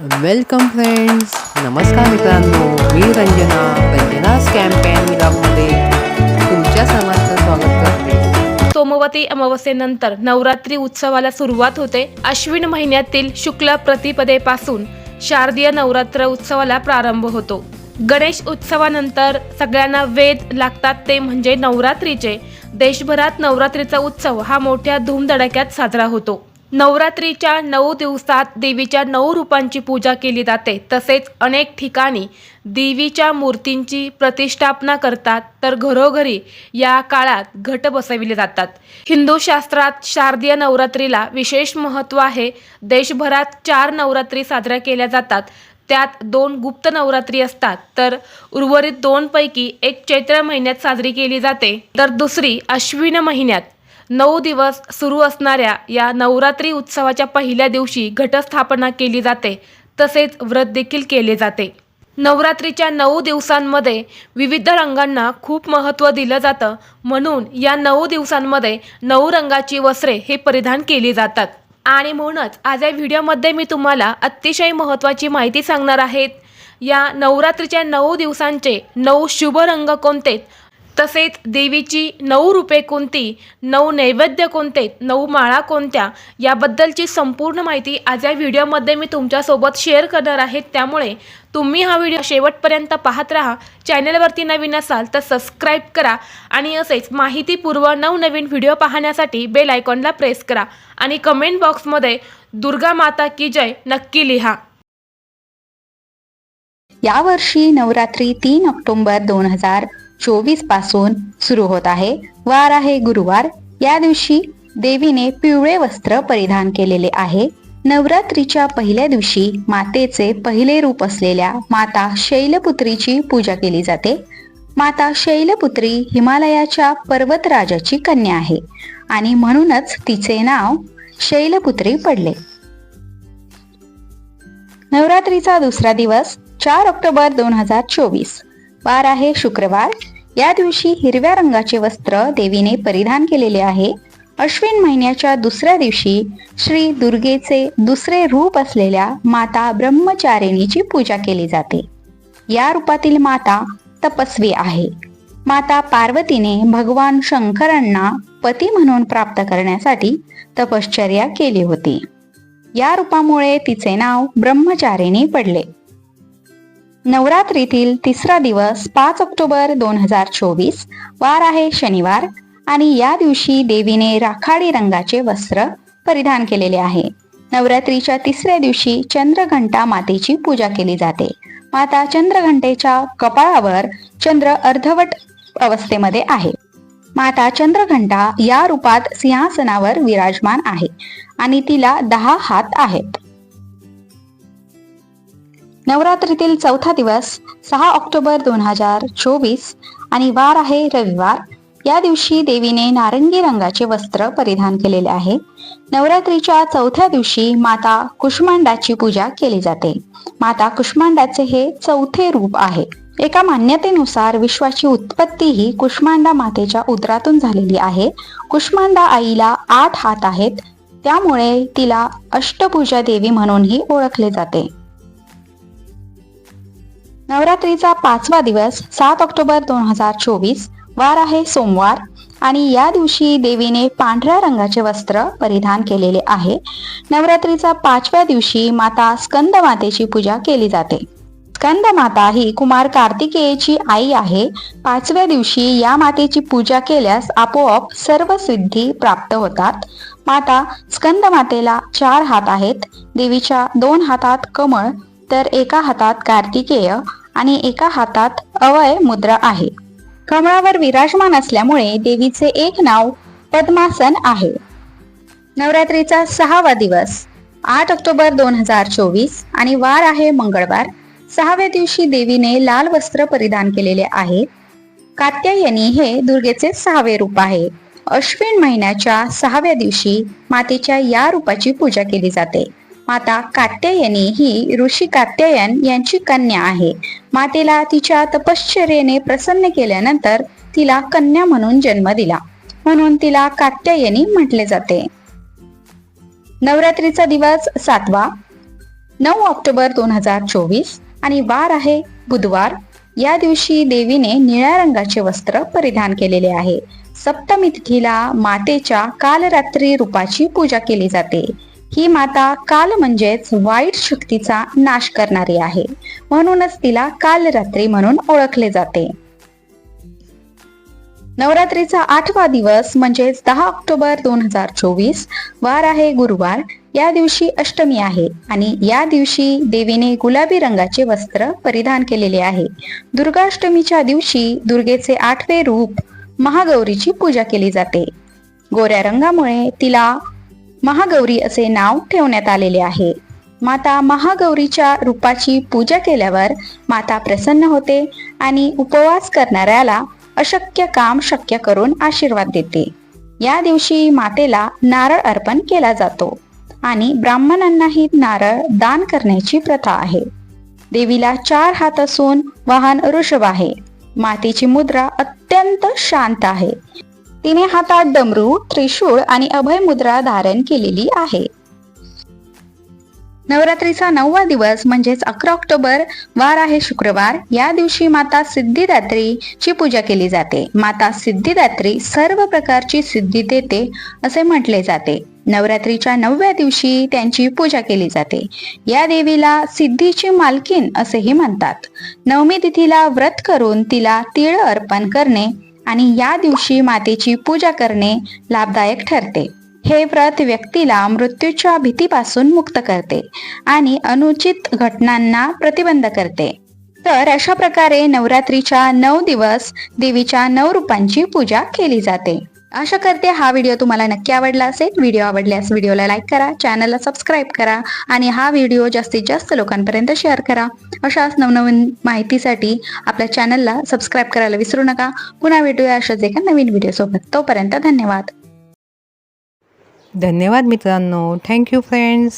Welcome friends नमस्कार मित्रांनो मी Ranjana. रंजनास campaign मिलामध्ये तुमच्या सर्वांचं स्वागत करते. सोमवती अमावस्येनंतर नवरात्री उत्सवाला सुरुवात होते. अश्विन महिन्यातील शुक्ल प्रतिपदेपासून शारदीय नवरात्र उत्सवाला प्रारंभ होतो. गणेश उत्सवानंतर सगळ्यांना वेद लागतात ते म्हणजे नवरात्रीचे. देशभरात नवरात्रीचा उत्सव हा मोठ्या धूमधडाक्यात साजरा होतो. नवरात्रीच्या नऊ दिवसात देवीच्या नऊ रूपांची पूजा केली जाते. तसेच अनेक ठिकाणी देवीच्या मूर्तींची प्रतिष्ठापना करतात. तर घरोघरी या काळात घट बसविले जातात. हिंदू शास्त्रात शारदीय नवरात्रीला विशेष महत्त्व आहे. देशभरात चार नवरात्री साजऱ्या केल्या जातात. त्यात दोन गुप्त नवरात्री असतात. तर उर्वरित दोनपैकी एक चैत्र महिन्यात साजरी केली जाते. तर दुसरी अश्विन महिन्यात. नऊ दिवस सुरू असणाऱ्या या नवरात्री उत्सवाच्या पहिल्या दिवशी घटस्थापना केली जाते. तसेच व्रत देखील केले जाते. नवरात्रीच्या नऊ दिवसांमध्ये विविध रंगांना खूप महत्त्व दिलं जातं. म्हणून या नऊ दिवसांमध्ये नऊ रंगाची वस्त्रे हे परिधान केली जातात. आणि म्हणूनच आज या व्हिडिओमध्ये मी तुम्हाला अतिशय महत्त्वाची माहिती सांगणार आहेत या नवरात्रीच्या नऊ दिवसांचे नऊ शुभ रंग कोणते? तसेच देवीची नऊ रूपे कोणती नऊ नैवेद्य कोणते नऊ माळा कोणत्या याबद्दलची संपूर्ण माहिती आज या व्हिडिओमध्ये मी तुमच्यासोबत शेअर करणार आहे. त्यामुळे तुम्ही हा व्हिडिओ शेवटपर्यंत पाहत राहा. चॅनलवरती नवीन असाल तर सबस्क्राईब करा आणि असेच माहितीपूर्व नवनवीन व्हिडिओ पाहण्यासाठी बेल आयकॉनला प्रेस करा आणि कमेंट बॉक्समध्ये दुर्गा माता की जय नक्की लिहा. यावर्षी नवरात्री तीन ऑक्टोंबर दोन हजार चोवीसपासून सुरू होत आहे. वार आहे गुरुवार. या दिवशी देवीने पिवळे वस्त्र परिधान केलेले आहे. नवरात्रीच्या पहिल्या दिवशी मातेचे पहिले रूप असलेल्या माता शैलपुत्रीची पूजा केली जाते. माता शैलपुत्री हिमालयाच्या पर्वतराजाची कन्या आहे आणि म्हणूनच तिचे नाव शैलपुत्री पडले. नवरात्रीचा दुसरा दिवस चार ऑक्टोबर दोन हजार चोवीस. वार आहे शुक्रवार. या दिवशी हिरव्या रंगाचे वस्त्र देवीने परिधान केलेले आहे. अश्विन महिन्याच्या दुसऱ्या दिवशी श्री दुर्गेचे दुसरे रूप असलेल्या माता ब्रह्मचारिणीची पूजा केली जाते. या रूपातील माता तपस्वी आहे. माता पार्वतीने भगवान शंकरांना पती म्हणून प्राप्त करण्यासाठी तपश्चर्या केली होती. या रूपामुळे तिचे नाव ब्रह्मचारिणी पडले. नवरात्रीतील तिसरा दिवस पाच ऑक्टोबर दोन हजार चोवीस वार आहे शनिवार आणि या दिवशी देवीने राखाडी रंगाचे वस्त्र परिधान केलेले आहे. नवरात्रीच्या तिसऱ्या दिवशी चंद्रघंटा मातेची पूजा केली जाते. माता चंद्रघंटेच्या कपाळावर चंद्र अर्धवट अवस्थेमध्ये आहे. माता चंद्रघंटा या रूपात सिंहासनावर विराजमान आहे आणि तिला दहा हात आहेत. नवरात्रीतील चौथा दिवस सहा ऑक्टोबर दोन हजार चोवीस आणि वार आहे रविवार. या दिवशी देवीने नारंगी रंगाचे वस्त्र परिधान केलेले आहे. नवरात्रीच्या चौथ्या दिवशी माता कुष्मांडाची पूजा केली जाते. माता कुष्मांडाचे हे चौथे रूप आहे. एका मान्यतेनुसार विश्वाची उत्पत्ती ही कुष्मांडा मातेच्या उदरातून झालेली आहे. कुष्मांडा आईला आठ हात आहेत. त्यामुळे तिला अष्टभुजा देवी म्हणूनही ओळखले जाते. नवरात्रीचा पाचवा दिवस सात ऑक्टोबर दोन हजार चोवीस वार आहे सोमवार. आणि या दिवशी देवीने पांढऱ्या रंगाचे वस्त्र परिधान केलेले आहे. नवरात्रीचा पाचव्या दिवशी माता स्कंद मातेची पूजा केली जाते. स्कंद माता ही कुमार कार्तिकेयची आई आहे. पाचव्या दिवशी या मातेची पूजा केल्यास आपोआप सर्व सिद्धी प्राप्त होतात. माता स्कंद मातेला चार हात आहेत. देवीच्या दोन हातात कमळ तर एका हातात कार्तिकेय आणि एका हातात अवय मुद्रा आहे. कमळावर विराजमान असल्यामुळे देवीचे एक नाव पद्मासन आहे. नवरात्रीचा सहावा दिवस आठ ऑक्टोबर दोन हजार चोवीस आणि वार आहे मंगळवार. सहाव्या दिवशी देवीने लाल वस्त्र परिधान केलेले आहे. कात्यायनी हे दुर्गेचे सहावे रूप आहे. अश्विन महिन्याच्या सहाव्या दिवशी मातेच्या या रूपाची पूजा केली जाते. माता कात्यायनी ही ऋषी कात्यायन यांची कन्या आहे. मातेला तिच्या तपश्चर्येने प्रसन्न केल्यानंतर तिला कन्या म्हणून जन्म दिला. म्हणून तिला कात्यायनी म्हटले जाते. नवरात्रीचा दिवस सातवा नऊ ऑक्टोबर दोन हजार चोवीस आणि वार आहे बुधवार. या दिवशी देवीने निळ्या रंगाचे वस्त्र परिधान केलेले आहे. सप्तमी तिथीला मातेच्या कालरात्री रूपाची पूजा केली जाते. ही माता काल म्हणजेच वाईट शक्तीचा नाश करणारी आहे. म्हणूनच तिला कालरात्री म्हणून ओळखले जाते. नवरात्रीचा आठवा दिवस म्हणजेच दहा ऑक्टोबर दोन हजार चोवीस वार आहे गुरुवार. या दिवशी अष्टमी आहे आणि या दिवशी देवीने गुलाबी रंगाचे वस्त्र परिधान केलेले आहे. दुर्गाष्टमीच्या दिवशी दुर्गेचे आठवे रूप महागौरीची पूजा केली जाते. गोऱ्या रंगामुळे तिला महागौरी असे नाव ठेवण्यात आलेले आहे. माता महागौरीच्या रूपाची पूजा केल्यावर माता प्रसन्न होते आणि उपवास करणाऱ्याला अशक्य काम शक्य करून आशीर्वाद देते. या दिवशी मातेला नारळ अर्पण केला जातो आणि ब्राह्मणांनाही नारळ दान करण्याची प्रथा आहे. देवीला चार हात असून वाहन ऋषभ आहे. मातेची मुद्रा अत्यंत शांत आहे. तिने हातात डमरू त्रिशूळ आणि अभय मुद्रा धारण केलेली आहे. नवरात्रीचा नववा दिवस म्हणजेच अकरा ऑक्टोबर वार आहे शुक्रवार. या दिवशी माता सिद्धिदात्रीची पूजा केली जाते. माता सिद्धिदात्री सर्व प्रकारची सिद्धी देते असे म्हटले जाते. नवरात्रीच्या नवव्या दिवशी त्यांची पूजा केली जाते. या देवीला सिद्धीची मालकीन असेही म्हणतात. नवमी तिथीला व्रत करून तिला तिळ अर्पण करणे आणि या दिवशी मातेची पूजा करणे लाभदायक ठरते. हे व्रत व्यक्तीला मृत्यूच्या भीतीपासून मुक्त करते आणि अनुचित घटनांना प्रतिबंध करते. तर अशा प्रकारे नवरात्रीच्या नऊ दिवस देवीच्या नऊ रूपांची पूजा केली जाते. आशा करते हा व्हिडिओ तुम्हाला नक्की आवडला असेल. व्हिडिओ आवडल्यास व्हिडिओला लाईक करा चॅनलला सबस्क्राईब करा आणि हा व्हिडिओ जास्तीत जास्त लोकांपर्यंत शेअर करा. अशाच नवनवीन माहितीसाठी आपल्या चॅनलला सबस्क्राईब करायला विसरू नका. पुन्हा भेटूया अशाच एका नवीन व्हिडिओसोबत तोपर्यंत धन्यवाद. धन्यवाद मित्रांनो. Thank you friends